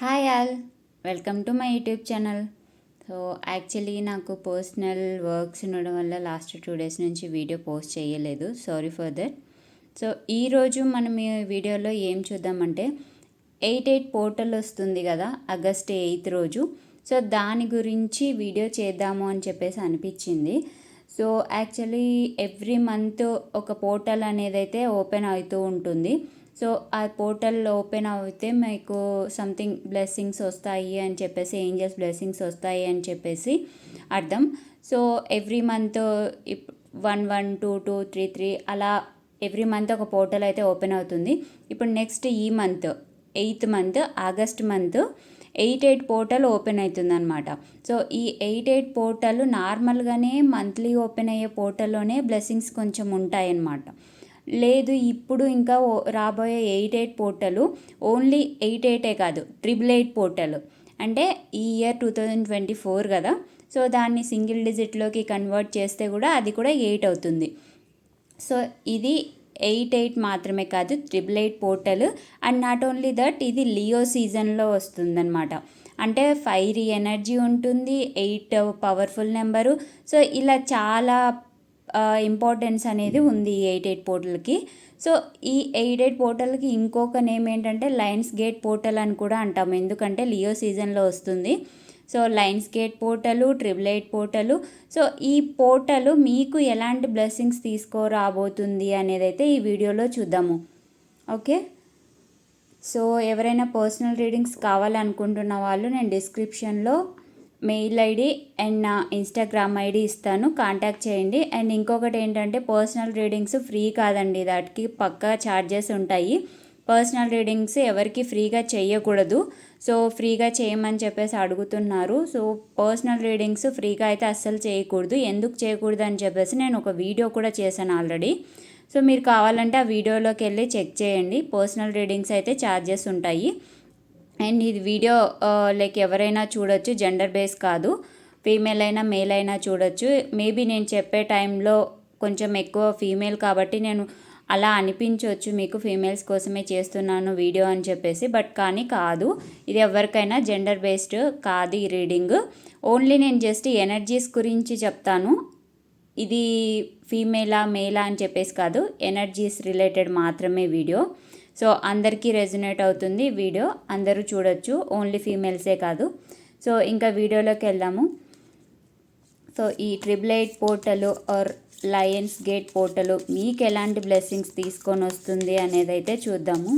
Hi all. Welcome to my YouTube channel. So actually నాకు personal works ఉండడం వల్ల last two days నుంచి video post చేయలేదు. Sorry for that. So ఈరోజు మనం ఈ వీడియోలో ఏం చూద్దామంటే ఎయిట్ ఎయిట్ పోర్టల్ వస్తుంది కదా ఆగస్ట్ ఎయిత్ రోజు. సో దాని గురించి వీడియో చేద్దాము అని చెప్పేసి అనిపించింది. సో యాక్చువల్లీ ఎవ్రీ మంత్ ఒక పోర్టల్ అనేది అయితే ఓపెన్ అవుతూ ఉంటుంది. సో ఆ పోర్టల్ ఓపెన్ అయితే మీకు సంథింగ్ బ్లెస్సింగ్స్ వస్తాయి అని చెప్పేసి ఏంజల్స్ బ్లెస్సింగ్స్ వస్తాయి అని చెప్పేసి అర్థం. So every month one one two two three three అలా ఎవ్రీ మంత్ ఒక పోర్టల్ అయితే ఓపెన్ అవుతుంది. ఇప్పుడు నెక్స్ట్ ఈ month eighth month August month eight eight portal open అవుతుంది అనమాట సో ఈ ఎయిట్ ఎయిట్ పోర్టల్ నార్మల్గానే మంత్లీ ఓపెన్ అయ్యే పోర్టల్లోనే బ్లెస్సింగ్స్ కొంచెం ఉంటాయన్నమాట. లేదు ఇప్పుడు ఇంకా రాబోయే eight eight portal only eight ఎయిటే కాదు ట్రిపుల్ ఎయిట్ పోర్టల్. అంటే ఈ year two thousand twenty four కదా సో దాన్ని సింగిల్ డిజిట్లోకి కన్వర్ట్ చేస్తే కూడా అది కూడా ఎయిట్ అవుతుంది. సో ఇది ఎయిట్ ఎయిట్ మాత్రమే కాదు triple eight portal. And not only that ఇది లియో సీజన్లో వస్తుందన్నమాట. అంటే ఫైరీ ఎనర్జీ ఉంటుంది ఎయిట్ పవర్ఫుల్ నెంబరు. సో ఇలా చాలా ఇంపార్టెన్స్ అనేది ఉంది ఈ ఎయిట్ ఎయిట్ పోర్టల్కి సో ఈ ఎయిట్ ఎయిట్ పోర్టల్కి ఇంకొక నేమ్ ఏంటంటే లయన్స్ గేట్ పోర్టల్ అని కూడా అంటాము ఎందుకంటే లియో సీజన్లో వస్తుంది. So lions gate portal triple eight portal so ఈ పోర్టలు మీకు ఎలాంటి బ్లెస్సింగ్స్ తీసుకోరాబోతుంది అనేది అయితే ఈ వీడియోలో చూద్దాము. ఓకే సో ఎవరైనా పర్సనల్ రీడింగ్స్ కావాలనుకుంటున్న వాళ్ళు నేను డిస్క్రిప్షన్లో మెయిల్ ఐడి అండ్ నా ఇన్స్టాగ్రామ్ ఐడి ఇస్తాను. కాంటాక్ట్ చేయండి. అండ్ ఇంకొకటి ఏంటంటే పర్సనల్ రీడింగ్స్ ఫ్రీ కాదండి. దాటికి పక్కా ఛార్జెస్ ఉంటాయి. పర్సనల్ రీడింగ్స్ ఎవరికి ఫ్రీగా చేయకూడదు సో ఫ్రీగా చేయమని చెప్పేసి అడుగుతున్నారు. సో పర్సనల్ రీడింగ్స్ ఫ్రీగా అయితే అస్సలు చేయకూడదు. ఎందుకు చేయకూడదు అని చెప్పేసి నేను ఒక వీడియో కూడా చేశాను ఆల్రెడీ. సో మీరు కావాలంటే ఆ వీడియోలోకి వెళ్ళి చెక్ చేయండి. పర్సనల్ రీడింగ్స్ అయితే ఛార్జెస్ ఉంటాయి. అండ్ ఇది వీడియో లైక్ ఎవరైనా చూడొచ్చు జెండర్ బేస్ కాదు. ఫీమేల్ అయినా మేల్ అయినా చూడొచ్చు. మేబీ నేను చెప్పే టైంలో కొంచెం ఎక్కువ ఫీమేల్ కాబట్టి నేను అలా అనిపించవచ్చు మీకు ఫీమేల్స్ కోసమే చేస్తున్నాను వీడియో అని చెప్పేసి బట్ కానీ కాదు. ఇది ఎవరికైనా జెండర్ బేస్డ్ కాదు ఈ రీడింగ్ ఓన్లీ నేను జస్ట్ ఎనర్జీస్ గురించి చెప్తాను. ఇది ఫీమేలా మేలా అని చెప్పేసి కాదు. ఎనర్జీస్ రిలేటెడ్ మాత్రమే వీడియో సో అందరికీ రెజొనేట్ అవుతుంది వీడియో. అందరూ చూడొచ్చు. ఓన్లీ ఫీమేల్సే కాదు. సో ఇంకా వీడియోలోకి వెళ్దాము. సో ఈ triple eight portal or lions gate portal మీకు ఎలాంటి బ్లెస్సింగ్స్ తీసుకొని వస్తుంది అనేది అయితే చూద్దాము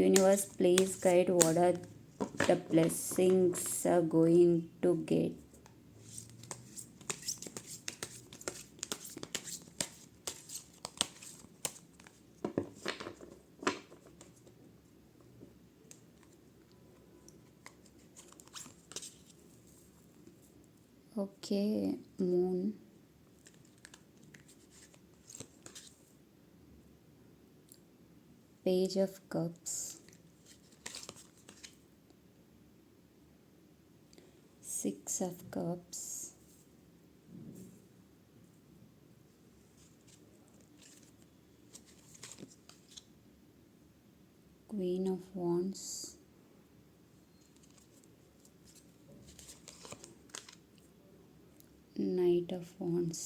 universe please guide what are the blessings are going to get. K Moon, page of cups. Six of cups. Queen of wands. Knight of wands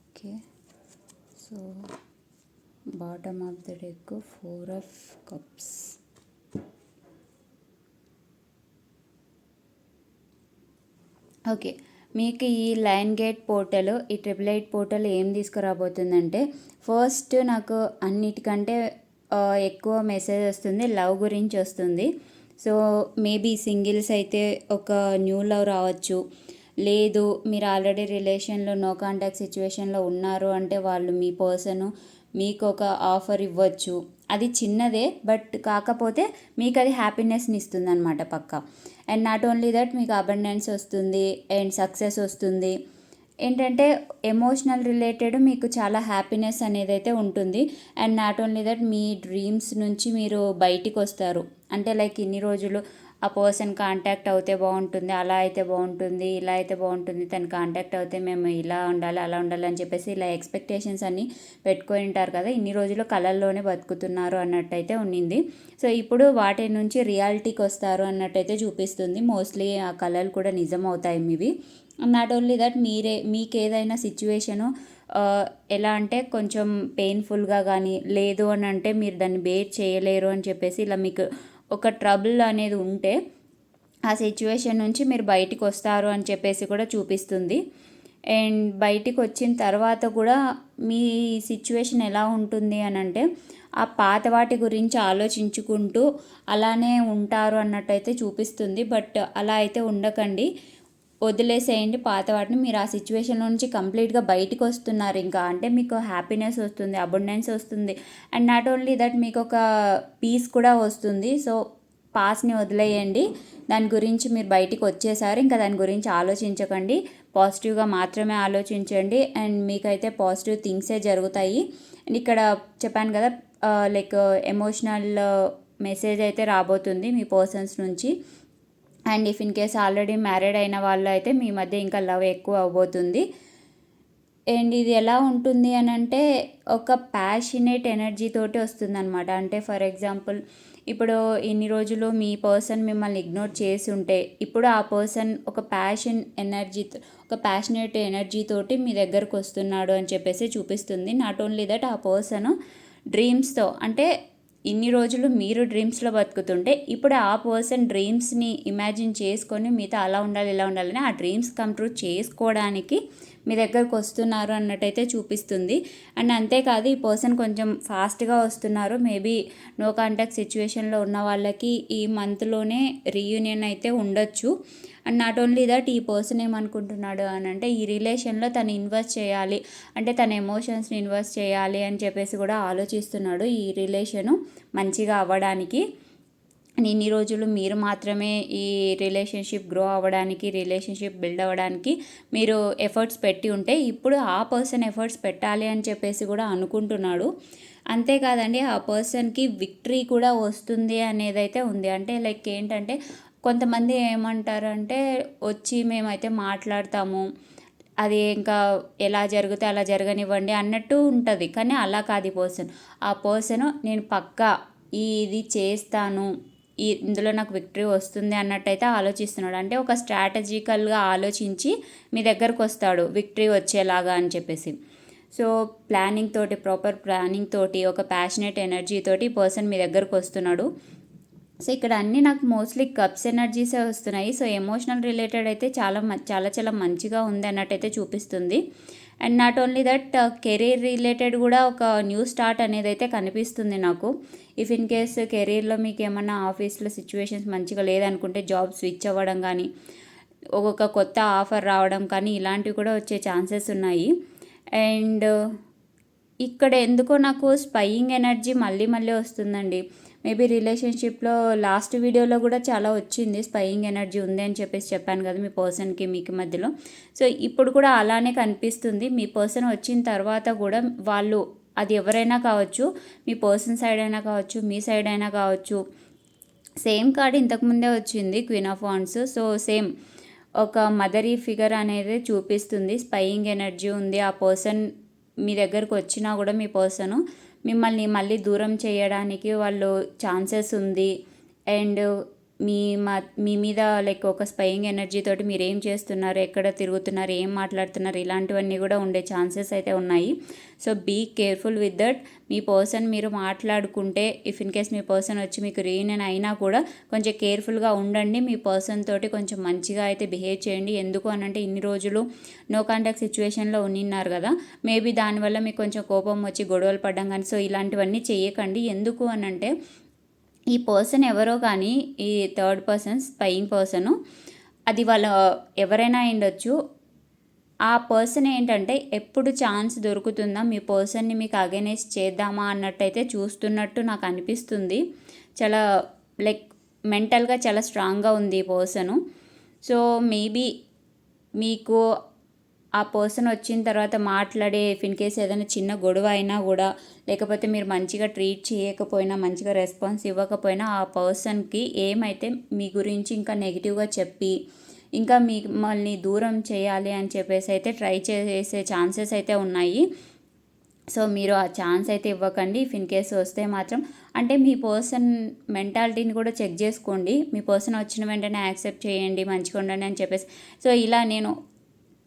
okay so bottom of the deck four of cups okay మీకు ఈ lion gate portal ఈ triple eight portal ఏం తీసుకురాబోతుందంటే first నాకు అన్నిటికంటే uh, ఎక్కువ message వస్తుంది love గురించి వస్తుంది. సో మేబీ సింగిల్స్ అయితే ఒక న్యూ లవ్ రావచ్చు. లేదు మీరు ఆల్రెడీ రిలేషన్లో నో కాంటాక్ట్ సిచ్యువేషన్లో ఉన్నారు అంటే వాళ్ళు మీ పర్సన్ మీకు ఒక ఆఫర్ ఇవ్వచ్చు. అది చిన్నదే బట్ కాకపోతే మీకు అది హ్యాపీనెస్ని ఇస్తుంది అనమాట పక్క. అండ్ నాట్ ఓన్లీ దట్ మీకు అబండెన్స్ వస్తుంది అండ్ సక్సెస్ వస్తుంది. ఏంటంటే ఎమోషనల్ రిలేటెడ్ మీకు చాలా హ్యాపీనెస్ అనేది అయితే ఉంటుంది. అండ్ నాట్ ఓన్లీ దట్ మీ డ్రీమ్స్ నుంచి మీరు బయటికి వస్తారు. అంటే లైక్ ఇన్ని రోజులు ఆ పర్సన్ కాంటాక్ట్ అవుతే బాగుంటుంది అలా అయితే బాగుంటుంది ఇలా అయితే బాగుంటుంది తను కాంటాక్ట్ అవుతే మేము ఇలా ఉండాలి అలా ఉండాలి అని చెప్పేసి ఇలా ఎక్స్పెక్టేషన్స్ అన్నీ పెట్టుకొని ఉంటారు కదా ఇన్ని రోజులు కళల్లోనే బతుకుతున్నారు అన్నట్టయితే ఉండింది సో ఇప్పుడు వాటి నుంచి రియాలిటీకి వస్తారు అన్నట్టయితే చూపిస్తుంది. మోస్ట్లీ ఆ కళలు కూడా నిజం అవుతాయి మీవి. నాట్ ఓన్లీ దట్ మీరే మీకు ఏదైనా సిచ్యువేషను ఎలా అంటే కొంచెం పెయిన్ఫుల్గా కానీ లేదు అని అంటే మీరు దాన్ని బేర్ చేయలేరు అని చెప్పేసి ఇలా మీకు ఒక ట్రబుల్ అనేది ఉంటే ఆ సిచ్యువేషన్ నుంచి మీరు బయటికి వస్తారు అని చెప్పేసి కూడా చూపిస్తుంది. అండ్ బయటికి వచ్చిన తర్వాత కూడా మీ సిచ్యువేషన్ ఎలా ఉంటుంది అని అంటే ఆ పాత వాటి గురించి ఆలోచించుకుంటూ అలానే ఉంటారు అన్నట్టయితే చూపిస్తుంది. బట్ అలా అయితే ఉండకండి. వదిలేసేయండి పాత వాటిని. మీరు ఆ సిచ్యువేషన్ నుంచి కంప్లీట్గా బయటకు వస్తున్నారు ఇంకా. అంటే మీకు హ్యాపీనెస్ వస్తుంది అబండెన్స్ వస్తుంది. అండ్ నాట్ ఓన్లీ దట్ మీకు ఒక పీస్ కూడా వస్తుంది. సో పాస్ని వదిలేయండి. దాని గురించి మీరు బయటికి వచ్చేసారు ఇంకా దాని గురించి ఆలోచించకండి. పాజిటివ్గా మాత్రమే ఆలోచించండి. అండ్ మీకైతే పాజిటివ్ థింగ్సే జరుగుతాయి. అండ్ ఇక్కడ చెప్పాను కదా లైక్ ఎమోషనల్ మెసేజ్ అయితే రాబోతుంది మీ పర్సన్స్ నుంచి. And if in case already married అయిన వాళ్ళు అయితే మీ మధ్య ఇంకా లవ్ ఎక్కువ అవబోతుంది అండ్ ఇది ఎలా ఉంటుంది అని అంటే ఒక ప్యాషనేట్ ఎనర్జీ తోటి వస్తుంది అనమాట అంటే ఫర్ ఎగ్జాంపుల్ ఇప్పుడు ఇన్ని రోజులు మీ పర్సన్ మిమ్మల్ని ఇగ్నోర్ చేసి ఉంటే ఇప్పుడు ఆ పర్సన్ ఒక ప్యాషన్ ఎనర్జీ ఒక ప్యాషనేట్ ఎనర్జీ తోటి మీ దగ్గరకు వస్తున్నాడు అని చెప్పేసి చూపిస్తుంది. నాట్ ఓన్లీ దట్ ఆ పర్సన్ డ్రీమ్స్తో అంటే ఇన్ని రోజులు మీరు డ్రీమ్స్లో బతుకుతుంటే ఇప్పుడు ఆ పర్సన్ డ్రీమ్స్ని ఇమాజిన్ చేసుకొని మీతో అలా ఉండాలి ఇలా ఉండాలని ఆ డ్రీమ్స్ కమ్ ట్రూ చేసుకోవడానికి మీ దగ్గరకు వస్తున్నారు అన్నట్టయితే చూపిస్తుంది. అండ్ అంతేకాదు ఈ పర్సన్ కొంచెం ఫాస్ట్గా వస్తున్నారు. మేబీ నో కాంటాక్ట్ సిచ్యువేషన్లో ఉన్న వాళ్ళకి ఈ మంత్లోనే రీయూనియన్ అయితే ఉండొచ్చు. అండ్ నాట్ ఓన్లీ దట్ ఈ పర్సన్ ఏమనుకుంటున్నాడు అని అంటే ఈ రిలేషన్లో తను ఇన్వెస్ట్ చేయాలి అంటే తన ఎమోషన్స్ని ఇన్వెస్ట్ చేయాలి అని చెప్పేసి కూడా ఆలోచిస్తున్నాడు ఈ రిలేషను మంచిగా అవ్వడానికి. ఇన్ని రోజులు మీరు మాత్రమే ఈ రిలేషన్షిప్ గ్రో అవ్వడానికి రిలేషన్షిప్ బిల్డ్ అవ్వడానికి మీరు ఎఫర్ట్స్ పెట్టి ఉంటే ఇప్పుడు ఆ పర్సన్ ఎఫర్ట్స్ పెట్టాలి అని చెప్పేసి కూడా అనుకుంటున్నాడు. అంతేకాదండి ఆ పర్సన్కి విక్టరీ కూడా వస్తుంది అనేది అయితే ఉంది. అంటే లైక్ ఏంటంటే కొంతమంది ఏమంటారంటే వచ్చి మేమైతే మాట్లాడతాము. అది ఇంకా ఎలా జరిగితే అలా జరగనివ్వండి అన్నట్టు ఉంటుంది. కానీ అలా కాదు ఈ పర్సన్. ఆ పర్సన్ నేను పక్కా ఇది చేస్తాను. ఈ ఇందులో నాకు విక్టరీ వస్తుంది అన్నట్టయితే ఆలోచిస్తున్నాడు. అంటే ఒక స్ట్రాటజికల్గా ఆలోచించి మీ దగ్గరకు వస్తాడు విక్టరీ వచ్చేలాగా అని చెప్పేసి. సో ప్లానింగ్ తోటి ప్రాపర్ ప్లానింగ్ తోటి ఒక ప్యాషనేట్ ఎనర్జీ తోటి పర్సన్ మీ దగ్గరకు వస్తున్నాడు. సో ఇక్కడ అన్నీ నాకు మోస్ట్లీ కప్స్ ఎనర్జీసే వస్తున్నాయి. సో ఎమోషనల్ రిలేటెడ్ అయితే చాలా చాలా చాలా మంచిగా ఉంది అన్నట్టయితే చూపిస్తుంది. And not only that career related కూడా ఒక న్యూ స్టార్ట్ అనేది అయితే కనిపిస్తుంది నాకు. ఇఫ్ ఇన్ కేస్ కెరీర్లో మీకు ఏమన్నా ఆఫీస్లో సిచ్యువేషన్స్ మంచిగా లేదనుకుంటే జాబ్ స్విచ్ అవ్వడం కానీ ఒక్కొక్క కొత్త ఆఫర్ రావడం కానీ ఇలాంటివి కూడా వచ్చే ఛాన్సెస్ ఉన్నాయి. అండ్ ఇక్కడ ఎందుకో నాకు స్పయింగ్ ఎనర్జీ మళ్ళీ మళ్ళీ వస్తుందండి. మేబీ రిలేషన్షిప్లో లాస్ట్ వీడియోలో కూడా చాలా వచ్చింది స్పయింగ్ ఎనర్జీ ఉంది అని చెప్పేసి చెప్పాను కదా మీ పర్సన్కి మీకు మధ్యలో. సో ఇప్పుడు కూడా అలానే కనిపిస్తుంది. మీ పర్సన్ వచ్చిన తర్వాత కూడా వాళ్ళు అది ఎవరైనా కావచ్చు మీ పర్సన్ సైడ్ అయినా కావచ్చు మీ సైడ్ అయినా కావచ్చు సేమ్ కార్డ్ ఇంతకుముందే వచ్చింది queen of wands. So same ఒక మదరీ ఫిగర్ అనేది చూపిస్తుంది. స్పయింగ్ ఎనర్జీ ఉంది. ఆ పర్సన్ మీ దగ్గరకు వచ్చినా కూడా మీ పర్సను మిమ్మల్ని మళ్ళీ దూరం చేయడానికి వాళ్ళు ఛాన్సెస్ ఉంది. అండ్ మీ మా మీ మీద లైక్ ఒక స్పయింగ్ ఎనర్జీ తోటి మీరు ఏం చేస్తున్నారు ఎక్కడ తిరుగుతున్నారు ఏం మాట్లాడుతున్నారు ఇలాంటివన్నీ కూడా ఉండే ఛాన్సెస్ అయితే ఉన్నాయి. So be careful with that me person మీరు మాట్లాడుకుంటే ఇఫ్ ఇన్ కేస్ మీ పర్సన్ వచ్చి మీకు రీయూనియన్ అయినా కూడా కొంచెం కేర్ఫుల్గా ఉండండి. మీ పర్సన్ తోటి కొంచెం మంచిగా అయితే బిహేవ్ చేయండి. ఎందుకు అని అంటే ఇన్ని రోజులు నో కాంటాక్ట్ సిచ్యువేషన్లో ఉన్నిన్నారు కదా. మేబీ దానివల్ల మీకు కొంచెం కోపం వచ్చి గొడవలు పడ్డం కానీ సో ఇలాంటివన్నీ చేయకండి. ఎందుకు అని అంటే ఈ పర్సన్ ఎవరో కానీ ఈ థర్డ్ పర్సన్ స్పయింగ్ పర్సను అది వాళ్ళ ఎవరైనా ఉండొచ్చు ఆ పర్సన్ ఏంటంటే ఎప్పుడు ఛాన్స్ దొరుకుతుందా? మీ పర్సన్ని మీకు అగెనెస్ట్ చేద్దామా అన్నట్టయితే చూస్తున్నట్టు నాకు అనిపిస్తుంది. చాలా లైక్ మెంటల్గా చాలా స్ట్రాంగ్గా ఉంది ఈ పర్సను సో మేబీ మీకు ఆ పర్సన్ వచ్చిన తర్వాత మాట్లాడే ఇన్ కేస్ ఏదైనా చిన్న గొడవ అయినా కూడా లేకపోతే మీరు మంచిగా ట్రీట్ చేయకపోయినా మంచిగా రెస్పాన్స్ ఇవ్వకపోయినా ఆ పర్సన్కి ఏమైతే మీ గురించి ఇంకా నెగిటివ్గా చెప్పి ఇంకా మిమ్మల్ని దూరం చేయాలి అని చెప్పేసి అయితే ట్రై చేసే ఛాన్సెస్ అయితే ఉన్నాయి. సో మీరు ఆ ఛాన్స్ అయితే ఇవ్వకండి. ఇఫ్ ఇన్ కేసు వస్తే మాత్రం అంటే మీ పర్సన్ మెంటాలిటీని కూడా చెక్ చేసుకోండి. మీ పర్సన్ వచ్చిన వెంటనే యాక్సెప్ట్ చేయండి మంచిగా ఉండండి అని చెప్పేసి. సో ఇలా నేను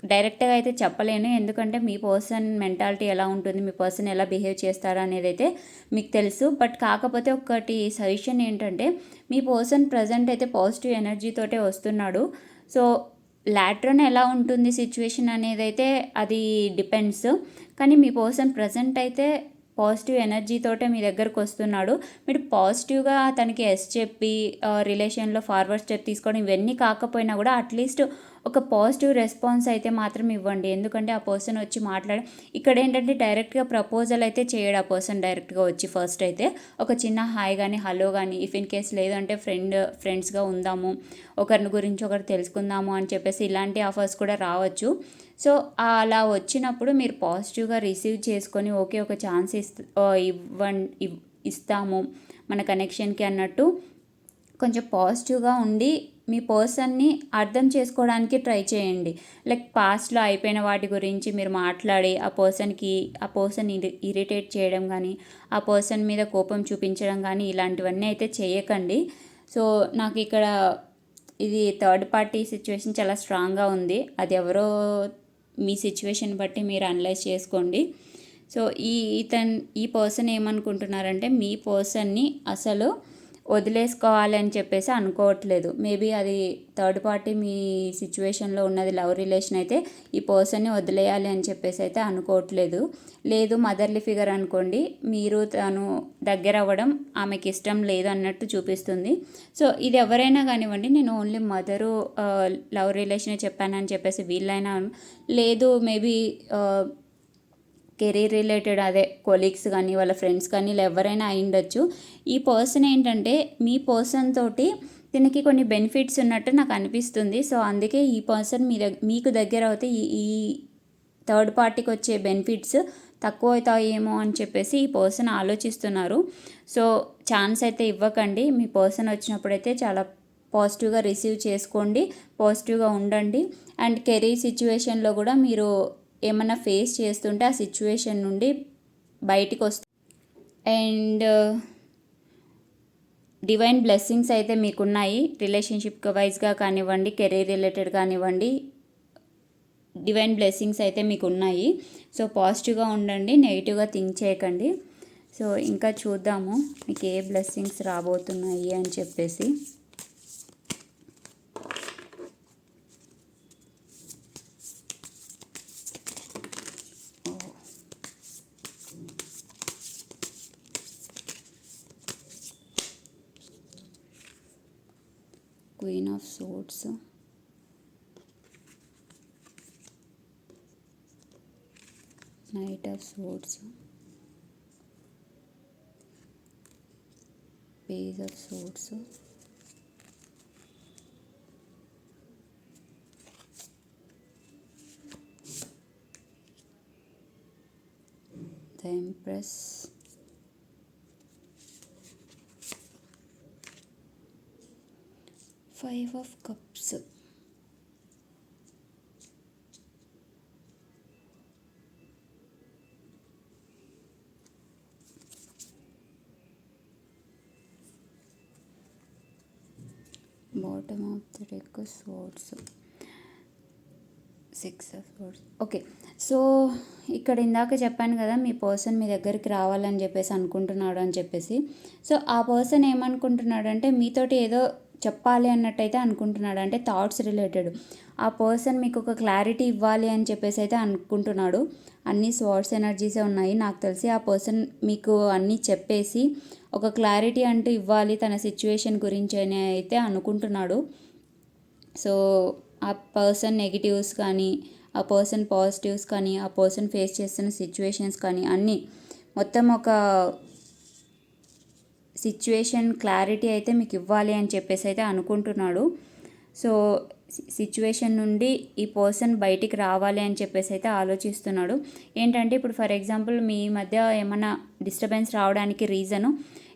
డైరెక్ట్గా అయితే చెప్పలేను. ఎందుకంటే మీ పర్సన్ మెంటాలిటీ ఎలా ఉంటుంది మీ పర్సన్ ఎలా బిహేవ్ చేస్తారు అనేది అయితే మీకు తెలుసు. బట్ కాకపోతే ఒకటి సజెషన్ ఏంటంటే మీ పర్సన్ ప్రజెంట్ అయితే పాజిటివ్ ఎనర్జీతోటే వస్తున్నాడు. సో లాట్రన్ ఎలా ఉంటుంది సిచ్యువేషన్ అనేది అయితే అది డిపెండ్స్. కానీ మీ పర్సన్ ప్రజెంట్ అయితే పాజిటివ్ ఎనర్జీతోటే మీ దగ్గరకు వస్తున్నాడు. మీరు పాజిటివ్గా తనకి ఎస్ చెప్పి రిలేషన్లో ఫార్వర్డ్ స్టెప్ తీసుకోవడం ఇవన్నీ కాకపోయినా కూడా అట్లీస్ట్ ఒక పాజిటివ్ రెస్పాన్స్ అయితే మాత్రం ఇవ్వండి. ఎందుకంటే ఆ పర్సన్ వచ్చి మాట్లాడ ఇక్కడ ఏంటంటే డైరెక్ట్గా ప్రపోజల్ అయితే చేయడు ఆ పర్సన్ డైరెక్ట్గా వచ్చి ఫస్ట్ అయితే. ఒక చిన్న హాయ్ కానీ హలో కానీ ఇఫ్ ఇన్ కేస్ లేదంటే ఫ్రెండ్ ఫ్రెండ్స్గా ఉందాము ఒకరిని గురించి ఒకరు తెలుసుకుందాము అని చెప్పేసి ఇలాంటి ఆఫర్స్ కూడా రావచ్చు. సో అలా వచ్చినప్పుడు మీరు పాజిటివ్గా రిసీవ్ చేసుకొని ఓకే ఒక ఛాన్స్ ఇస్త ఇవ్వండి ఇస్తాము మన కనెక్షన్కి అన్నట్టు కొంచెం పాజిటివ్గా ఉండి మీ పర్సన్ని అర్థం చేసుకోవడానికి ట్రై చేయండి. లైక్ పాస్ట్లో అయిపోయిన వాటి గురించి మీరు మాట్లాడి ఆ పర్సన్కి ఆ పర్సన్ ఇరిటేట్ చేయడం కానీ ఆ పర్సన్ మీద కోపం చూపించడం కానీ ఇలాంటివన్నీ అయితే చేయకండి. సో నాకు ఇక్కడ ఇది థర్డ్ పార్టీ సిచ్యువేషన్ చాలా స్ట్రాంగ్గా ఉంది. అది ఎవరో మీ సిచ్యువేషన్ బట్టి మీరు అనలైజ్ చేసుకోండి. సో ఈ ఇతన్ ఈ పర్సన్ ఏమనుకుంటున్నారంటే మీ పర్సన్ని అసలు వదిలేసుకోవాలి అని చెప్పేసి అనుకోవట్లేదు. మేబీ అది థర్డ్ పార్టీ మీ సిచ్యువేషన్లో ఉన్నది లవ్ రిలేషన్ అయితే ఈ పర్సన్ని వదిలేయాలి అని చెప్పేసి అయితే అనుకోవట్లేదు. లేదు మదర్లీ ఫిగర్ అనుకోండి మీరు తను దగ్గర అవ్వడం ఆమెకి ఇష్టం లేదు అన్నట్టు చూపిస్తుంది. సో ఇది ఎవరైనా కానివ్వండి నేను ఓన్లీ మదరు లవ్ రిలేషనే చెప్పానని చెప్పేసి వీళ్ళైనా లేదు మేబీ కెరీర్ రిలేటెడ్ అదే కొలీగ్స్ కానీ వాళ్ళ ఫ్రెండ్స్ కానీ ఇలా ఎవరైనా అయిండొచ్చు ఈ పర్సన్ ఏంటంటే మీ పర్సన్ తోటి దీనికి కొన్ని బెనిఫిట్స్ ఉన్నట్టు నాకు అనిపిస్తుంది. సో అందుకే ఈ పర్సన్ మీ దగ్గర మీకు దగ్గర అయితే ఈ ఈ థర్డ్ పార్టీకి వచ్చే బెనిఫిట్స్ తక్కువ అవుతాయేమో అని చెప్పేసి ఈ పర్సన్ ఆలోచిస్తున్నారు. సో ఛాన్స్ అయితే ఇవ్వకండి. మీ పర్సన్ వచ్చినప్పుడైతే చాలా పాజిటివ్గా రిసీవ్ చేసుకోండి పాజిటివ్గా ఉండండి. అండ్ కెరీర్ సిచ్యువేషన్లో కూడా మీరు ఏమన్నా ఫేస్ చేస్తుంటే ఆ సిచ్యువేషన్ నుండి బయటికి వస్తుంది అండ్ డివైన్ బ్లెస్సింగ్స్ అయితే మీకున్నాయి. రిలేషన్షిప్ వైజ్గా కానివ్వండి కెరీర్ రిలేటెడ్ కానివ్వండి డివైన్ బ్లెస్సింగ్స్ అయితే మీకు ఉన్నాయి సో పాజిటివ్గా ఉండండి నెగిటివ్గా థింక్ చేయకండి. సో ఇంకా చూద్దాము మీకు ఏ బ్లెస్సింగ్స్ రాబోతున్నాయి అని చెప్పేసి. pairs of swords Then press five of cups bottom of the deck swords six of swords okay so ఇక్కడ ఇందాక చెప్పాను కదా మీ పర్సన్ మీ దగ్గరికి రావాలని చెప్పేసి అనుకుంటున్నాడు అని చెప్పేసి. సో ఆ పర్సన్ ఏమనుకుంటున్నాడు అంటే మీతోటి ఏదో చెప్పాలి అన్నట్టయితే అనుకుంటున్నాడు. అంటే థాట్స్ రిలేటెడ్ ఆ పర్సన్ మీకు ఒక క్లారిటీ ఇవ్వాలి అని చెప్పేసి అయితే అనుకుంటున్నాడు. అన్ని స్వార్ట్స్ ఎనర్జీసే ఉన్నాయి. నాకు తెలిసి ఆ పర్సన్ మీకు అన్నీ చెప్పేసి ఒక క్లారిటీ అంటూ ఇవ్వాలి తన సిచ్యువేషన్ గురించి అని అయితే అనుకుంటున్నాడు. సో ఆ పర్సన్ నెగిటివ్స్ కానీ ఆ పర్సన్ పాజిటివ్స్ కానీ ఆ పర్సన్ ఫేస్ చేస్తున్న సిచ్యువేషన్స్ కానీ అన్నీ మొత్తం ఒక సిచ్యువేషన్ క్లారిటీ అయితే మీకు ఇవ్వాలి అని చెప్పేసి అయితే అనుకుంటున్నాడు. సో సిచ్యువేషన్ నుండి ఈ పర్సన్ బయటికి రావాలి అని చెప్పేసి అయితే ఆలోచిస్తున్నాడు. ఏంటంటే ఇప్పుడు ఫర్ ఎగ్జాంపుల్ మీ మధ్య ఏమైనా డిస్టర్బెన్స్ రావడానికి రీజను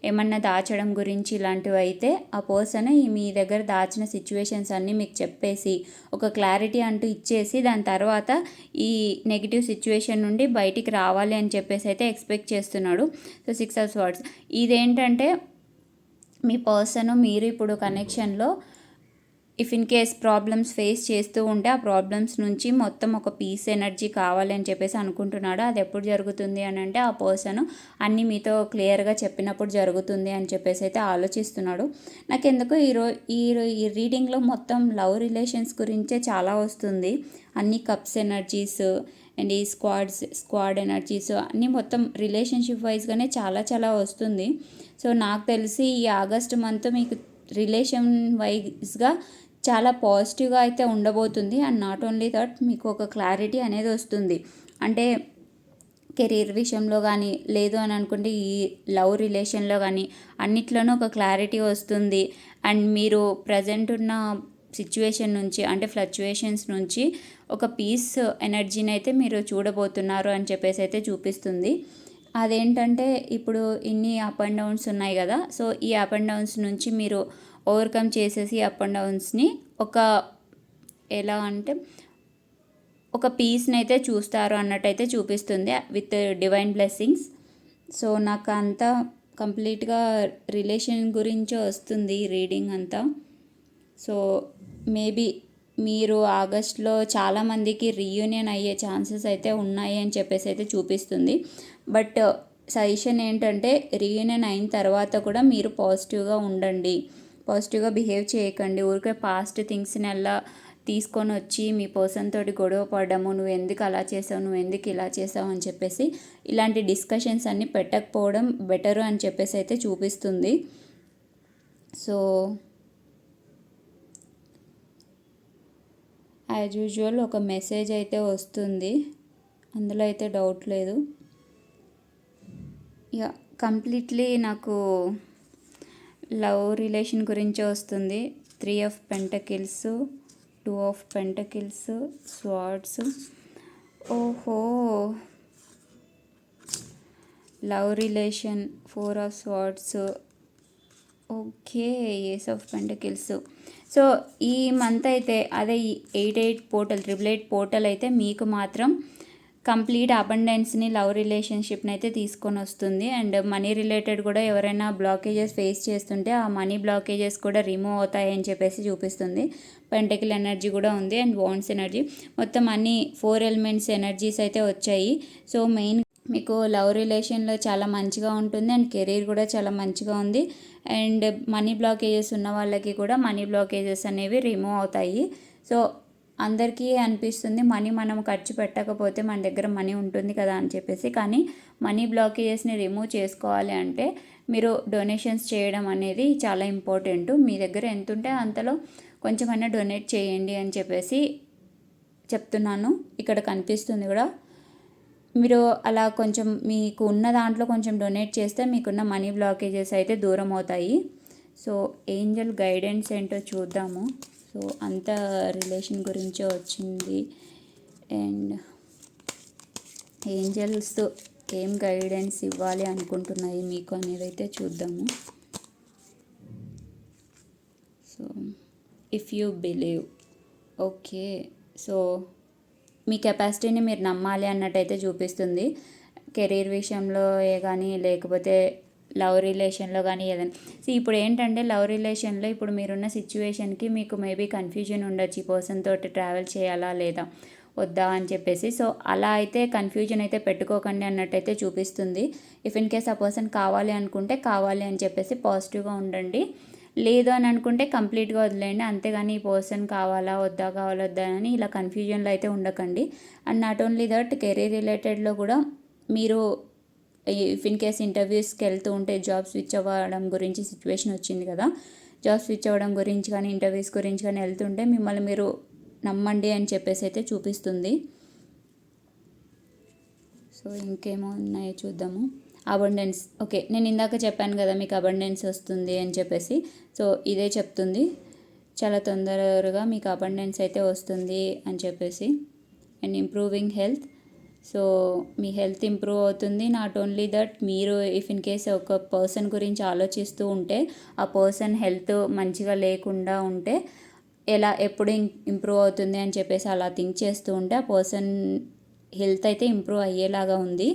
ఏమన్నా దాచడం గురించి ఇలాంటివి అయితే ఆ పర్సన్ మీ దగ్గర దాచిన సిచ్యువేషన్స్ అన్నీ మీకు చెప్పేసి ఒక క్లారిటీ అంటూ ఇచ్చేసి దాని తర్వాత ఈ నెగిటివ్ సిచ్యువేషన్ నుండి బయటికి రావాలి అని చెప్పేసి అయితే ఎక్స్పెక్ట్ చేస్తున్నాడు. సో సిక్స్ ఆఫ్ వర్డ్స్ ఇదేంటంటే మీ పర్సన్ మీరు ఇప్పుడు కనెక్షన్లో if in case problems face చేస్తూ ఉంటే ఆ ప్రాబ్లమ్స్ నుంచి మొత్తం ఒక పీస్ ఎనర్జీ కావాలి అని చెప్పేసి అనుకుంటున్నాడు. అది ఎప్పుడు జరుగుతుంది అని అంటే ఆ పర్సన్ అన్నీ మీతో క్లియర్గా చెప్పినప్పుడు జరుగుతుంది అని చెప్పేసి అయితే ఆలోచిస్తున్నాడు. నాకు ఎందుకు ఈరో ఈ ఈ రీడింగ్లో మొత్తం లవ్ రిలేషన్స్ గురించే చాలా వస్తుంది. అన్ని కప్స్ ఎనర్జీస్ అండ్ ఈ స్క్వాడ్స్ స్క్వాడ్ ఎనర్జీస్ అన్నీ మొత్తం రిలేషన్షిప్ వైజ్గానే చాలా చాలా వస్తుంది. సో నాకు తెలిసి ఈ ఆగస్ట్ మంత్ మీకు రిలేషన్ వైజ్గా చాలా పాజిటివ్గా అయితే ఉండబోతుంది. అండ్ నాట్ ఓన్లీ దట్ మీకు ఒక క్లారిటీ అనేది వస్తుంది. అంటే కెరీర్ విషయంలో కానీ లేదు అని అనుకుంటే ఈ లవ్ రిలేషన్లో కానీ అన్నిట్లోనూ ఒక క్లారిటీ వస్తుంది. అండ్ మీరు ప్రజెంట్ ఉన్న సిచ్యువేషన్ నుంచి అంటే ఫ్లక్చువేషన్స్ నుంచి ఒక పీస్ ఎనర్జీని అయితే మీరు చూడబోతున్నారు అని చెప్పేసి అయితే చూపిస్తుంది. అదేంటంటే ఇప్పుడు ఇన్ని అప్ అండ్ డౌన్స్ ఉన్నాయి కదా సో ఈ అప్ అండ్ డౌన్స్ నుంచి మీరు ఓవర్కమ్ చేసేసి అప్ అండ్ డౌన్స్ని ఒక ఎలా అంటే ఒక పీస్ని అయితే చూస్తారు అన్నట్టయితే చూపిస్తుంది విత్ డివైన్ బ్లెస్సింగ్స్ సో నాకు అంతా కంప్లీట్గా రిలేషన్ గురించి వస్తుంది రీడింగ్ అంతా. సో మేబీ మీరు ఆగస్ట్లో చాలామందికి రీయూనియన్ అయ్యే ఛాన్సెస్ అయితే ఉన్నాయి అని చెప్పేసి అయితే చూపిస్తుంది. బట్ సజెషన్ ఏంటంటే రీయూనియన్ అయిన తర్వాత కూడా మీరు పాజిటివ్గా ఉండండి. పాజిటివ్గా బిహేవ్ చేయకండి. ఊరికే పాస్ట్ థింగ్స్ని అలా తీసుకొని వచ్చి మీ పర్సన్ తోటి గొడవ పడము నువ్వు ఎందుకు అలా చేసావు నువ్వు ఎందుకు ఇలా చేసావు అని చెప్పేసి ఇలాంటి డిస్కషన్స్ అన్నీ పెట్టకపోవడం బెటరు అని చెప్పేసి అయితే చూపిస్తుంది. సో యాజ్ యూజువల్ ఒక మెసేజ్ అయితే వస్తుంది. అందులో అయితే డౌట్ లేదు. ఇక కంప్లీట్లీ నాకు లవ్ రిలేషన్ గురించి వస్తుంది. Three of pentacles two of pentacles swords. ఓహో! Love relation four of swords. Okay ace of pentacles. So ఈ మంత్ అయితే అదే eight eight portal triple eight portal అయితే మీకు మాత్రం కంప్లీట్ అబండెన్స్ని లవ్ రిలేషన్షిప్ని అయితే తీసుకొని వస్తుంది. అండ్ మనీ రిలేటెడ్ కూడా ఎవరైనా బ్లాకేజెస్ ఫేస్ చేస్తుంటే ఆ మనీ బ్లాకేజెస్ కూడా రిమూవ్ అవుతాయని చెప్పేసి చూపిస్తుంది. పెంటకిల్ ఎనర్జీ కూడా ఉంది అండ్ వాన్స్ ఎనర్జీ. మొత్తం అన్ని ఫోర్ ఎలిమెంట్స్ ఎనర్జీస్ అయితే వచ్చాయి. సో మెయిన్ మీకు లవ్ రిలేషన్లో చాలా మంచిగా ఉంటుంది అండ్ కెరీర్ కూడా చాలా మంచిగా ఉంది. అండ్ మనీ బ్లాకేజెస్ ఉన్న వాళ్ళకి కూడా మనీ బ్లాకేజెస్ అనేవి రిమూవ్ అవుతాయి. సో అందరికీ అనిపిస్తుంది మనీ మనం ఖర్చు పెట్టకపోతే మన దగ్గర మనీ ఉంటుంది కదా అని చెప్పేసి. కానీ మనీ బ్లాకేజెస్ని రిమూవ్ చేసుకోవాలి అంటే మీరు డొనేషన్స్ చేయడం అనేది చాలా ఇంపార్టెంట్. మీ దగ్గర ఎంత ఉంటే అంతలో కొంచెమైనా డొనేట్ చేయండి అని చెప్పేసి చెప్తున్నాను. ఇక్కడ కనిపిస్తుంది కూడా. మీరు అలా కొంచెం మీకు ఉన్న దాంట్లో కొంచెం డొనేట్ చేస్తే మీకున్న మనీ బ్లాకేజెస్ అయితే దూరం అవుతాయి. సో ఏంజల్ గైడెన్స్ ఏంటో చూద్దాము. సో అంత రిలేషన్ గురించే వచ్చింది. అండ్ ఏంజల్స్ ఏం గైడెన్స్ ఇవ్వాలి అనుకుంటున్నాయి మీకు అనేది అయితే చూద్దాము. So if you believe okay so మీ కెపాసిటీని మీరు నమ్మాలి అన్నట్టయితే చూపిస్తుంది. కెరీర్ విషయంలో ఏ కానీ లేకపోతే లవ్ రిలేషన్లో కానీ ఏదైనా. సో ఇప్పుడు ఏంటంటే లవ్ రిలేషన్లో ఇప్పుడు మీరున్న సిచ్యువేషన్కి మీకు మేబీ కన్ఫ్యూజన్ ఉండొచ్చు ఈ పర్సన్ తోటి ట్రావెల్ చేయాలా లేదా వద్దా అని చెప్పేసి. సో అలా అయితే కన్ఫ్యూజన్ అయితే పెట్టుకోకండి అన్నట్టయితే చూపిస్తుంది. ఇఫ్ ఇన్ కేస్ ఆ పర్సన్ కావాలి అనుకుంటే కావాలి అని చెప్పేసి పాజిటివ్గా ఉండండి. లేదు అని అనుకుంటే కంప్లీట్గా వదిలేయండి. అంతేగాని ఈ పర్సన్ కావాలా వద్దా కావాలా వద్దా అని ఇలా కన్ఫ్యూజన్లో అయితే ఉండకండి. And not only that career రిలేటెడ్లో కూడా మీరు ఇన్ కేస్ ఇంటర్వ్యూస్కి వెళ్తూ ఉంటే జాబ్ స్విచ్ అవ్వడం గురించి సిచ్యువేషన్ వచ్చింది కదా. జాబ్ స్విచ్ అవ్వడం గురించి కానీ ఇంటర్వ్యూస్ గురించి కానీ వెళ్తుంటే మిమ్మల్ని మీరు నమ్మండి అని చెప్పేసి అయితే చూపిస్తుంది. సో ఇంకేమో ఉన్నాయో చూద్దాము. అబండెన్స్ ఓకే నేను ఇందాక చెప్పాను కదా మీకు అబండెన్స్ వస్తుంది అని చెప్పేసి. సో ఇదే చెప్తుంది. చాలా తొందరగా మీకు అబండెన్స్ అయితే వస్తుంది అని చెప్పేసి. అండ్ ఇంప్రూవింగ్ హెల్త్ సో మీ హెల్త్ ఇంప్రూవ్ అవుతుంది. నాట్ ఓన్లీ దట్ మీరు ఇఫ్ ఇన్ కేస్ ఒక పర్సన్ గురించి ఆలోచిస్తూ ఉంటే ఆ పర్సన్ హెల్త్ మంచిగా లేకుండా ఉంటే ఎలా ఎప్పుడు ఇంప్రూవ్ అవుతుంది అని చెప్పేసి అలా థింక్ చేస్తూ ఉంటే ఆ పర్సన్ హెల్త్ అయితే ఇంప్రూవ్ అయ్యేలాగా ఉంది.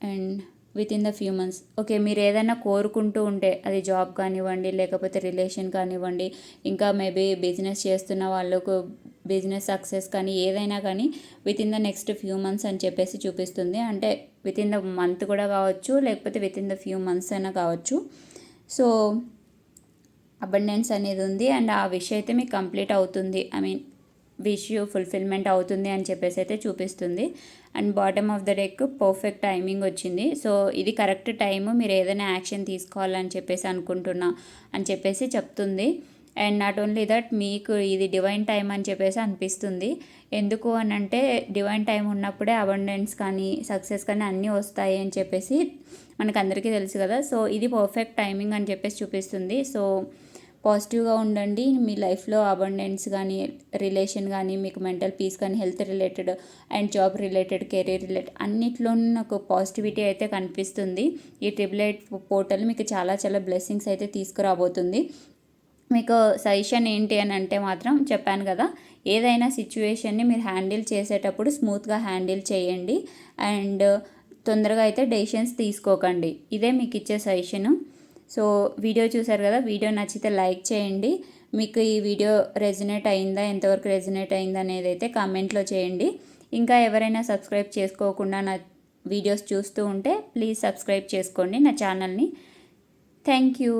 And within the few months. Okay మీరు ఏదైనా కోరుకుంటూ ఉంటే అది జాబ్ కానివ్వండి లేకపోతే రిలేషన్ కానివ్వండి ఇంకా మేబీ బిజినెస్ చేస్తున్న వాళ్ళకు బిజినెస్ సక్సెస్ కానీ ఏదైనా కానీ within the next few months అని చెప్పేసి చూపిస్తుంది. అంటే విత్ ఇన్ ద మంత్ కూడా కావచ్చు లేకపోతే within the few months అయినా కావచ్చు. సో అబండెన్స్ అనేది ఉంది అండ్ ఆ విష్ అయితే మీకు కంప్లీట్ అవుతుంది. I mean wish you fulfilment అవుతుంది అని చెప్పేసి అయితే చూపిస్తుంది. And bottom of the deck perfect timing వచ్చింది. సో ఇది కరెక్ట్ టైము మీరు ఏదైనా యాక్షన్ తీసుకోవాలని చెప్పేసి అనుకుంటున్నా అని చెప్పేసి చెప్తుంది. అండ్ నాట్ ఓన్లీ దట్ మీకు ఇది డివైన్ టైం అని చెప్పేసి అనిపిస్తుంది. ఎందుకు అని అంటే డివైన్ టైం ఉన్నప్పుడే అబండెన్స్ కానీ సక్సెస్ కానీ అన్నీ వస్తాయి అని చెప్పేసి మనకు అందరికీ తెలుసు కదా. సో ఇది పర్ఫెక్ట్ టైమింగ్ అని చెప్పేసి చూపిస్తుంది. సో పాజిటివ్గా ఉండండి. మీ లైఫ్లో అబండెన్స్ కానీ రిలేషన్ కానీ మీకు మెంటల్ పీస్ కానీ health related and job related career related అన్నిట్లోనూ నాకు పాజిటివిటీ అయితే కనిపిస్తుంది. ఈ ట్రిపుల్ ఎయిట్ పోర్టల్ మీకు చాలా చాలా బ్లెస్సింగ్స్ అయితే తీసుకురాబోతుంది. మీకు సజెషన్ ఏంటి అని అంటే మాత్రం చెప్పాను కదా ఏదైనా సిచ్యువేషన్ని మీరు హ్యాండిల్ చేసేటప్పుడు స్మూత్గా హ్యాండిల్ చేయండి. అండ్ తొందరగా అయితే డెసిషన్స్ తీసుకోకండి. ఇదే మీకు ఇచ్చే సజెషను. సో వీడియో చూసారు కదా వీడియో నచ్చితే లైక్ చేయండి. మీకు ఈ వీడియో రెజినేట్ అయిందా ఎంతవరకు రెజినేట్ అయిందా అనేది అయితే కామెంట్లో చేయండి. ఇంకా ఎవరైనా సబ్స్క్రైబ్ చేసుకోకుండా నా వీడియోస్ చూస్తూ ఉంటే ప్లీజ్ సబ్స్క్రైబ్ చేసుకోండి నా ఛానల్ని. Thank you.